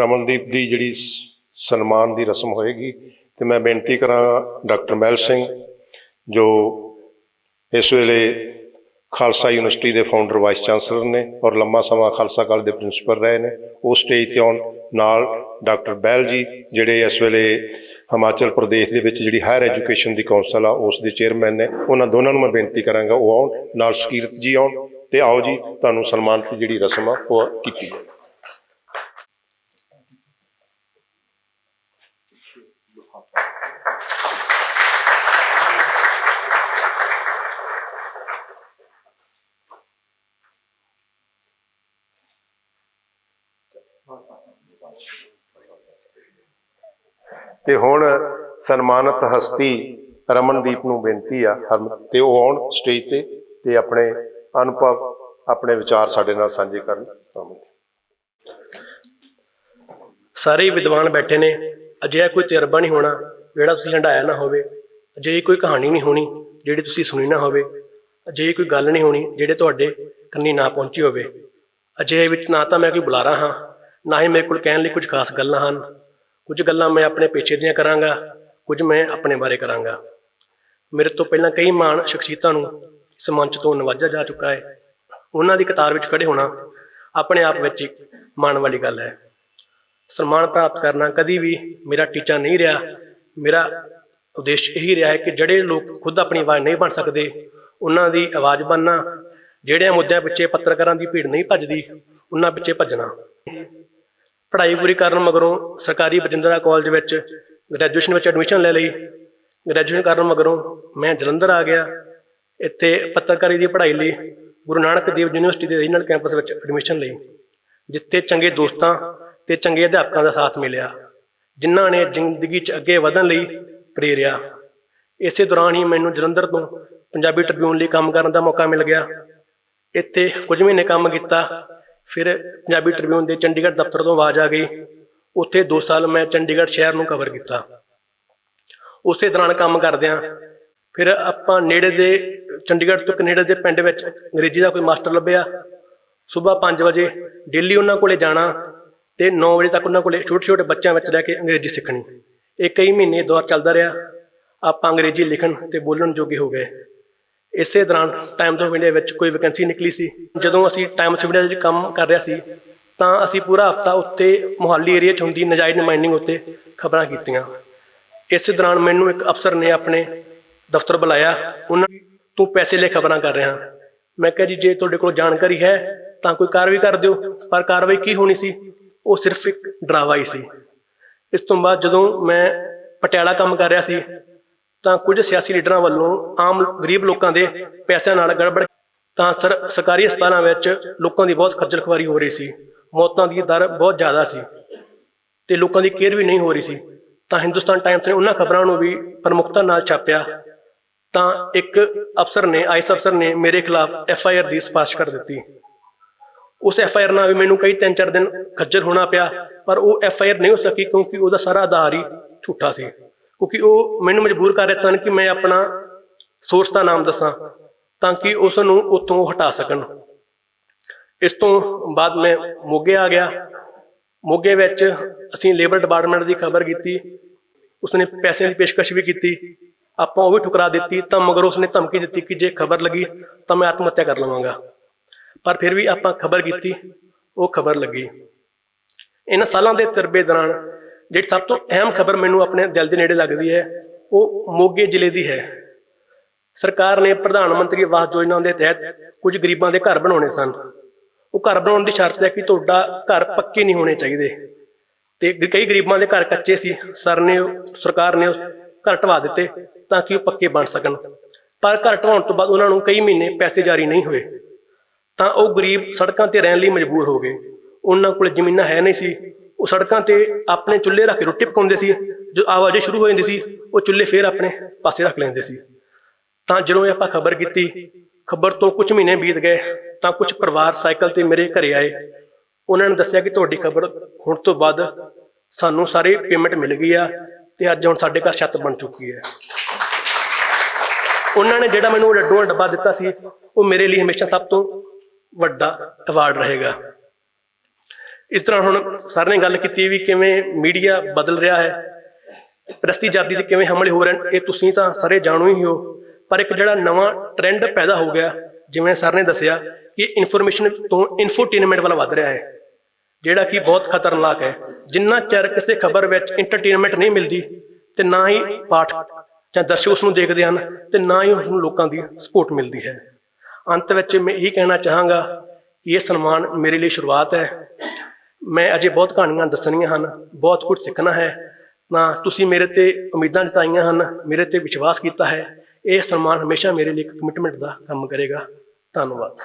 ਰਮਨਦੀਪ ਦੀ ਜਿਹੜੀ ਸਨਮਾਨ ਦੀ ਰਸਮ ਹੋਏਗੀ, ਤੇ ਮੈਂ ਬੇਨਤੀ ਕਰਾਂ ਡਾਕਟਰ ਮਹਿਲ ਸਿੰਘ, ਜੋ ਇਸ ਵੇਲੇ ਖਾਲਸਾ ਯੂਨੀਵਰਸਿਟੀ ਦੇ ਫਾਊਂਡਰ ਵਾਈਸ ਚਾਂਸਲਰ ਨੇ ਔਰ ਲੰਮਾ ਸਮਾਂ ਖਾਲਸਾ ਕਾਲਜ ਦੇ ਪ੍ਰਿੰਸੀਪਲ ਰਹੇ ਨੇ, ਉਹ ਸਟੇਜ ਤੇ ਆਉਣ ਨਾਲ ਡਾਕਟਰ ਬਹਿਲ ਜੀ, ਜਿਹੜੇ ਇਸ ਵੇਲੇ ਹਿਮਾਚਲ ਪ੍ਰਦੇਸ਼ ਦੇ ਵਿੱਚ ਜਿਹੜੀ ਹਾਇਰ ਐਜੂਕੇਸ਼ਨ ਦੀ ਕੌਂਸਲ ਆ, ਉਸ ਦੇ ਚੇਅਰਮੈਨ ਨੇ, ਉਹਨਾਂ ਦੋਨਾਂ ਨੂੰ ਮੈਂ ਬੇਨਤੀ ਕਰਾਂਗਾ ਉਹ ਆਉਣ, ਨਾਲ ਸਕੀਰਤ ਜੀ ਆਉਣ, ਤੇ ਆਓ ਜੀ, ਤੁਹਾਨੂੰ ਸਨਮਾਨ ਦੀ ਜਿਹੜੀ ਰਸਮ ਆ, ਉਹ ਕੀਤੀ ਜਾਵੇ। ਤੇ ਹੁਣ ਸਨਮਾਨਿਤ ਹਸਤੀ ਰਮਨਦੀਪ ਨੂੰ ਬੇਨਤੀ ਆ, ਹਰਮ- ਤੇ ਉਹ ਆਉਣ ਸਟੇਜ ਤੇ ਤੇ ਆਪਣੇ ਅਨੁਭਵ, ਆਪਣੇ ਵਿਚਾਰ ਸਾਡੇ ਨਾਲ ਸਾਂਝੇ ਕਰਨ ਸਾਰੇ ਵਿਦਵਾਨ ਬੈਠੇ ਨੇ, ਅਜਿਹਾ ਕੋਈ ਤਜਰਬਾ ਨਹੀਂ ਹੋਣਾ, ਜਿਹੜਾ ਤੁਸੀਂ ਹੰਡਾਇਆ ਨਾ ਹੋਵੇ, ਅਜਿਹੀ ਕੋਈ ਕਹਾਣੀ ਨਹੀਂ ਹੋਣੀ, ਜਿਹੜੀ ਤੁਸੀਂ ਸੁਣੀ ਨਾ ਹੋਵੇ, ਅਜਿਹੀ ਕੋਈ ਗੱਲ ਨਹੀਂ ਹੋਣੀ, ਜਿਹੜੇ ਤੁਹਾਡੇ ਕੰਨੀ ਨਾ ਪਹੁੰਚੀ ਹੋਵੇ। ਅਜਿਹੇ ਵਿੱਚ ਨਾ ਤਾਂ ਮੈਂ ਕੋਈ ਬੁਲਾਰਾ ਹਾਂ ਨਾ ਹੀ ਮੇਰੇ ਕੋਲ ਕਹਿਣ ਲਈ ਕੁਝ ਖਾਸ ਗੱਲਾਂ ਹਨ। ਕੁਝ ਗੱਲਾਂ ਮੈਂ ਆਪਣੇ ਪੇਸ਼ੇ ਦੀਆਂ ਕਰਾਂਗਾ, ਕੁਝ ਮੈਂ ਆਪਣੇ ਬਾਰੇ ਕਰਾਂਗਾ। ਮੇਰੇ ਤੋਂ ਪਹਿਲਾਂ ਕਈ ਮਾਣ ਸ਼ਖਸੀਅਤਾਂ ਨੂੰ ਇਸ ਮੰਚ ਤੋਂ ਨਵਾਜਿਆ ਜਾ ਚੁੱਕਾ ਹੈ। ਉਹਨਾਂ ਦੀ ਕਤਾਰ ਵਿੱਚ ਖੜੇ ਹੋਣਾ ਆਪਣੇ ਆਪ ਵਿੱਚ ਇੱਕ ਮਾਣ ਵਾਲੀ ਗੱਲ ਹੈ। ਸਨਮਾਨ ਪ੍ਰਾਪਤ ਕਰਨਾ ਕਦੀ ਵੀ ਮੇਰਾ ਟੀਚਾ ਨਹੀਂ ਰਿਹਾ। ਮੇਰਾ ਉਦੇਸ਼ ਇਹੀ ਰਿਹਾ ਹੈ ਕਿ ਜਿਹੜੇ ਲੋਕ ਖੁਦ ਆਪਣੀ ਆਵਾਜ਼ ਨਹੀਂ ਬਣ ਸਕਦੇ, ਉਹਨਾਂ ਦੀ ਆਵਾਜ਼ ਬਣਨਾ। ਜਿਹੜਿਆਂ ਮੁੱਦਿਆਂ ਪਿੱਛੇ ਪੱਤਰਕਾਰਾਂ ਦੀ ਭੀੜ ਨਹੀਂ ਭੱਜਦੀ, ਉਹਨਾਂ ਪਿੱਛੇ ਭੱਜਣਾ। ਪੜ੍ਹਾਈ ਪੂਰੀ ਕਰਨ ਮਗਰੋਂ ਸਰਕਾਰੀ ਬਜਿੰਦਰਾ ਕਾਲਜ ਵਿੱਚ ਗ੍ਰੈਜੂਏਸ਼ਨ ਵਿੱਚ ਐਡਮਿਸ਼ਨ ਲੈ ਲਈ। ਗ੍ਰੈਜੂਏਸ਼ਨ ਕਰਨ ਮਗਰੋਂ ਮੈਂ ਜਲੰਧਰ ਆ ਗਿਆ। ਇੱਥੇ ਪੱਤਰਕਾਰੀ ਦੀ ਪੜ੍ਹਾਈ ਲਈ ਗੁਰੂ ਨਾਨਕ ਦੇਵ ਯੂਨੀਵਰਸਿਟੀ ਦੇ ਰੀਜਨਲ ਕੈਂਪਸ ਵਿੱਚ ਐਡਮਿਸ਼ਨ ਲਈ, ਜਿੱਥੇ ਚੰਗੇ ਦੋਸਤਾਂ ਤੇ ਚੰਗੇ ਅਧਿਆਪਕਾਂ ਦਾ ਸਾਥ ਮਿਲਿਆ, ਜਿਨ੍ਹਾਂ ਨੇ ਜ਼ਿੰਦਗੀ 'ਚ ਅੱਗੇ ਵਧਣ ਲਈ ਪ੍ਰੇਰਿਆ। ਇਸੇ ਦੌਰਾਨ ਹੀ ਮੈਨੂੰ ਜਲੰਧਰ ਤੋਂ ਪੰਜਾਬੀ ਟ੍ਰਿਬਿਊਨ ਲਈ ਕੰਮ ਕਰਨ ਦਾ ਮੌਕਾ ਮਿਲ ਗਿਆ। ਇੱਥੇ ਕੁਝ ਮਹੀਨੇ ਕੰਮ ਕੀਤਾ ਫਿਰ ਪੰਜਾਬੀ ਟ੍ਰਿਬਿਊਨ ਦੇ ਚੰਡੀਗੜ੍ਹ ਦਫ਼ਤਰ ਤੋਂ ਆਵਾਜ਼ ਆ ਗਈ। ਉੱਥੇ 2 ਸਾਲ ਮੈਂ ਚੰਡੀਗੜ੍ਹ ਸ਼ਹਿਰ ਨੂੰ ਕਵਰ ਕੀਤਾ। ਉਸੇ ਦੌਰਾਨ ਕੰਮ ਕਰਦਿਆਂ ਫਿਰ ਆਪਾਂ ਨੇੜੇ ਦੇ ਚੰਡੀਗੜ੍ਹ ਤੋਂ ਇੱਕ ਨੇੜੇ ਦੇ ਪਿੰਡ ਵਿੱਚ ਅੰਗਰੇਜ਼ੀ ਦਾ ਕੋਈ ਮਾਸਟਰ ਲੱਭਿਆ। ਸਵੇਰ 5 ਵਜੇ ਡੇਲੀ ਉਹਨਾਂ ਕੋਲੇ ਜਾਣਾ ਤੇ 9 ਵਜੇ ਤੱਕ ਉਹਨਾਂ ਕੋਲੇ ਛੋਟੇ ਛੋਟੇ ਬੱਚਿਆਂ ਵਿੱਚ ਰਹਿ ਕੇ ਅੰਗਰੇਜ਼ੀ ਸਿੱਖਣੀ। ਇਹ ਕਈ ਮਹੀਨੇ ਦੌਰ ਚੱਲਦਾ ਰਿਹਾ। ਆਪਾਂ ਅੰਗਰੇਜ਼ੀ ਲਿਖਣ ਤੇ ਬੋਲਣ ਜੋਗੇ ਹੋ ਗਏ। ਇਸੇ ਦੌਰਾਨ ਟਾਈਮਸ ਆਫ ਇੰਡੀਆ ਵਿੱਚ ਕੋਈ ਵੈਕੈਂਸੀ ਨਿਕਲੀ ਸੀ। ਜਦੋਂ ਅਸੀਂ ਟਾਈਮਸ ਆਫ ਇੰਡੀਆ ਵਿੱਚ ਕੰਮ ਕਰ ਰਿਹਾ ਸੀ, ਤਾਂ ਅਸੀਂ ਪੂਰਾ ਹਫਤਾ ਉੱਤੇ ਮੁਹਾਲੀ ਏਰੀਆ 'ਚ ਹੁੰਦੀ ਨਜਾਇਜ਼ ਮਾਈਨਿੰਗ ਉੱਤੇ ਖਬਰਾਂ ਕੀਤੀਆਂ। ਇਸੇ ਦੌਰਾਨ ਮੈਨੂੰ ਇੱਕ ਅਫਸਰ ਨੇ ਆਪਣੇ ਦਫ਼ਤਰ ਬੁਲਾਇਆ। ਉਹਨਾਂ ਤੂੰ ਪੈਸੇ ਲਈ ਖਬਰਾਂ ਕਰ ਰਿਹਾ। ਮੈਂ ਕਿਹਾ ਜੀ, ਜੇ ਤੁਹਾਡੇ ਕੋਲ ਜਾਣਕਾਰੀ ਹੈ, ਤਾਂ ਕੋਈ ਕਾਰਵਾਈ ਕਰ ਦਿਓ। ਪਰ ਕਾਰਵਾਈ ਕੀ ਹੋਣੀ ਸੀ? ਉਹ ਸਿਰਫ ਇੱਕ ਡਰਾਵਾ ਹੀ ਸੀ। ਇਸ ਤੋਂ ਬਾਅਦ ਜਦੋਂ ਮੈਂ ਪਟਿਆਲਾ ਕੰਮ ਕਰ ਰਿਹਾ ਸੀ ਤਾਂ ਕੁਝ ਸਿਆਸੀ ਲੀਡਰਾਂ ਵੱਲੋਂ ਆਮ ਗਰੀਬ ਲੋਕਾਂ ਦੇ ਪੈਸਿਆਂ ਨਾਲ ਗੜਬੜ ਤਾਂ ਸਰ, ਸਰਕਾਰੀ ਹਸਪਤਾਲਾਂ ਵਿੱਚ ਲੋਕਾਂ ਦੀ ਬਹੁਤ ਖੱਜਲ ਖੁਆਰੀ ਹੋ ਰਹੀ ਸੀ। ਮੌਤਾਂ ਦੀ ਦਰ ਬਹੁਤ ਜ਼ਿਆਦਾ ਸੀ ਤੇ ਲੋਕਾਂ ਦੀ ਕੇਅਰ ਵੀ ਨਹੀਂ ਹੋ ਰਹੀ ਸੀ। ਤਾਂ ਹਿੰਦੁਸਤਾਨ ਟਾਈਮਸ ਨੇ ਉਹਨਾਂ ਖਬਰਾਂ ਨੂੰ ਵੀ ਪ੍ਰਮੁਖਤਾ ਨਾਲ ਛਾਪਿਆ। ਤਾਂ ਇੱਕ ਅਫਸਰ ਨੇ, ਆਈਸ ਅਫਸਰ ਨੇ ਮੇਰੇ ਖਿਲਾਫ ਐਫ ਆਈ ਆਰ ਦੀ ਸਿਫਾਰਿਸ਼ ਕਰ ਦਿੱਤੀ। ਉਸ ਐਫ ਆਈ ਆਰ ਨਾਲ ਵੀ ਮੈਨੂੰ ਕਈ ਤਿੰਨ ਚਾਰ ਦਿਨ ਖੱਜਲ ਹੋਣਾ ਪਿਆ, ਪਰ ਉਹ ਐਫ ਆਈ ਆਰ ਨਹੀਂ ਹੋ ਸਕੀ ਕਿਉਂਕਿ ਉਹਦਾ ਸਾਰਾ ਆਧਾਰ ਹੀ ਝੂਠਾ ਸੀ। ਕਿਉਂਕਿ ਉਹ ਮੈਨੂੰ ਮਜਬੂਰ ਕਰ ਰਹੇ ਸਨ ਕਿ ਮੈਂ ਆਪਣਾ ਸੋਰਸ ਦਾ ਨਾਮ ਦੱਸਾਂ ਤਾਂ ਕਿ ਉਸ ਨੂੰ ਉੱਥੋਂ ਹਟਾ ਸਕਣ। ਇਸ ਤੋਂ ਬਾਅਦ ਮੈਂ ਮੋਗੇ ਆ ਗਿਆ। ਮੋਗੇ ਵਿੱਚ ਅਸੀਂ ਲੇਬਰ ਡਿਪਾਰਟਮੈਂਟ ਦੀ ਖਬਰ ਕੀਤੀ। ਉਸਨੇ ਪੈਸਿਆਂ ਦੀ ਪੇਸ਼ਕਸ਼ ਵੀ ਕੀਤੀ। ਆਪਾਂ ਉਹ ਵੀ ਠੁਕਰਾ ਦਿੱਤੀ ਤਾਂ ਮਗਰ ਉਸਨੇ ਧਮਕੀ ਦਿੱਤੀ ਕਿ ਜੇ ਖਬਰ ਲੱਗੀ ਤਾਂ ਮੈਂ ਆਤਮ ਹੱਤਿਆ ਕਰ ਲਵਾਂਗਾ। ਪਰ ਫਿਰ ਵੀ ਆਪਾਂ ਖਬਰ ਕੀਤੀ, ਉਹ ਖਬਰ ਲੱਗੀ। ਇਹਨਾਂ ਸਾਲਾਂ ਦੇ ਤਰਬੇ ਦੌਰਾਨ ਜਿਹੜੀ ਸਭ ਤੋਂ ਅਹਿਮ ਖਬਰ ਮੈਨੂੰ ਆਪਣੇ ਦਿਲ ਦੇ ਨੇੜੇ ਲੱਗਦੀ ਹੈ, ਉਹ ਮੋਗੇ ਜ਼ਿਲ੍ਹੇ ਦੀ ਹੈ। ਸਰਕਾਰ ਨੇ ਪ੍ਰਧਾਨ ਮੰਤਰੀ ਆਵਾਸ ਯੋਜਨਾ ਦੇ ਤਹਿਤ ਕੁਝ ਗਰੀਬਾਂ ਦੇ ਘਰ ਬਣਾਉਣੇ ਸਨ। ਉਹ ਘਰ ਬਣਾਉਣ ਦੀ ਸ਼ਰਤ ਹੈ ਕਿ ਤੁਹਾਡਾ ਘਰ ਪੱਕੇ ਨਹੀਂ ਹੋਣੇ ਚਾਹੀਦੇ। ਤੇ ਕਈ ਗਰੀਬਾਂ ਦੇ ਘਰ ਕੱਚੇ ਸੀ। ਸਰ ਨੇ, ਸਰਕਾਰ ਨੇ ਉਹ ਘਰ ਢਵਾ ਦਿੱਤੇ ਤਾਂ ਕਿ ਉਹ ਪੱਕੇ ਬਣ ਸਕਣ। ਪਰ ਘਰ ਢਵਾਉਣ ਤੋਂ ਬਾਅਦ ਉਹਨਾਂ ਨੂੰ ਕਈ ਮਹੀਨੇ ਪੈਸੇ ਜਾਰੀ ਨਹੀਂ ਹੋਏ। ਤਾਂ ਉਹ ਗਰੀਬ ਸੜਕਾਂ ਤੇ ਰਹਿਣ ਲਈ ਮਜਬੂਰ ਹੋ ਗਏ। ਉਹਨਾਂ ਕੋਲ ਜ਼ਮੀਨਾਂ ਹੈ ਨਹੀਂ ਸੀ। ਉਹ ਸੜਕਾਂ ਤੇ ਆਪਣੇ ਚੁੱਲ੍ਹੇ ਰੱਖ ਕੇ ਰੋਟੀ ਪਕਾਉਂਦੇ ਸੀ, ਜੋ ਆਵਾਜ਼ਾਂ ਸ਼ੁਰੂ ਹੋ ਜਾਂਦੀ ਸੀ, ਉਹ ਚੁੱਲ੍ਹੇ ਫੇਰ ਆਪਣੇ ਪਾਸੇ ਰੱਖ ਲੈਂਦੇ ਸੀ। ਤਾਂ ਜਦੋਂ ਇਹ ਆਪਾਂ ਖਬਰ ਕੀਤੀ, ਖਬਰ ਤੋਂ ਕੁਝ ਮਹੀਨੇ ਬੀਤ ਗਏ, ਤਾਂ ਕੁਝ ਪਰਿਵਾਰ ਸਾਈਕਲ ਤੇ ਮੇਰੇ ਘਰੇ ਆਏ। ਉਹਨਾਂ ਨੇ ਦੱਸਿਆ ਕਿ ਤੁਹਾਡੀ ਖਬਰ ਹੁਣ ਤੋਂ ਬਾਅਦ ਸਾਨੂੰ ਸਾਰੀ ਪੇਮੈਂਟ ਮਿਲ ਗਈ ਆ ਤੇ ਅੱਜ ਹੁਣ ਸਾਡੇ ਘਰ ਛੱਤ ਬਣ ਚੁੱਕੀ ਹੈ। ਉਹਨਾਂ ਨੇ ਜਿਹੜਾ ਮੈਨੂੰ ਲੱਡੂਆਂ ਡੱਬਾ ਦਿੱਤਾ ਸੀ, ਉਹ ਮੇਰੇ ਲਈ ਹਮੇਸ਼ਾ ਸਭ ਤੋਂ ਵੱਡਾ ਅਵਾਰਡ ਰਹੇਗਾ। ਇਸ ਤਰ੍ਹਾਂ ਹੁਣ ਸਰ ਨੇ ਗੱਲ ਕੀਤੀ ਵੀ ਕਿਵੇਂ ਮੀਡੀਆ ਬਦਲ ਰਿਹਾ ਹੈ ਪ੍ਰਸਤੀ ਆਜ਼ਾਦੀ ਤੇ ਕਿਵੇਂ ਹਮਲੇ ਹੋ ਰਹੇ ਨੇ ਇਹ ਤੁਸੀਂ ਤਾਂ ਸਾਰੇ ਜਾਣੂ ਹੀ ਹੋ, ਪਰ ਇੱਕ ਜਿਹੜਾ ਨਵਾਂ ਟ੍ਰੈਂਡ ਪੈਦਾ ਹੋ ਗਿਆ, ਜਿਵੇਂ ਸਰ ਨੇ ਦੱਸਿਆ ਕਿ ਇਨਫੋਰਮੇਸ਼ਨ ਤੋਂ ਇਨਫੋਟੇਨਮੈਂਟ ਵੱਲ ਵੱਧ ਰਿਹਾ ਹੈ, ਜਿਹੜਾ ਕਿ ਬਹੁਤ ਖਤਰਨਾਕ ਹੈ, ਜਿੰਨਾ ਚਿਰ ਕਿਸੇ ਖਬਰ ਵਿੱਚ ਇੰਟਰਟੇਨਮੈਂਟ ਨਹੀਂ ਮਿਲਦੀ, ਤੇ ਨਾ ਹੀ ਪਾਠ ਜਾਂ ਦਰਸ਼ਕ ਉਸ ਨੂੰ ਦੇਖਦੇ ਹਨ, ਤੇ ਨਾ ਹੀ ਉਸ ਨੂੰ ਲੋਕਾਂ ਦੀ ਸਪੋਰਟ ਮਿਲਦੀ ਹੈ। ਅੰਤ ਵਿੱਚ ਮੈਂ ਇਹ ਕਹਿਣਾ ਚਾਹਾਂਗਾ ਕਿ ਇਹ ਸਨਮਾਨ ਮੇਰੇ ਲਈ ਸ਼ੁਰੂਆਤ ਹੈ ਮੈਂ ਅਜੇ ਬਹੁਤ ਕਹਾਣੀਆਂ ਦੱਸਣੀਆਂ ਹਨ, ਬਹੁਤ ਕੁਝ ਸਿੱਖਣਾ ਹੈ। ਨਾ ਤੁਸੀਂ ਮੇਰੇ ਤੇ ਉਮੀਦਾਂ ਜਤਾਈਆਂ ਹਨ, ਮੇਰੇ ਤੇ ਵਿਸ਼ਵਾਸ ਕੀਤਾ ਹੈ। ਇਹ ਸਨਮਾਨ ਹਮੇਸ਼ਾ ਮੇਰੇ ਲਈ ਇੱਕ ਕਮਿਟਮੈਂਟ ਦਾ ਕੰਮ ਕਰੇਗਾ। ਧੰਨਵਾਦ।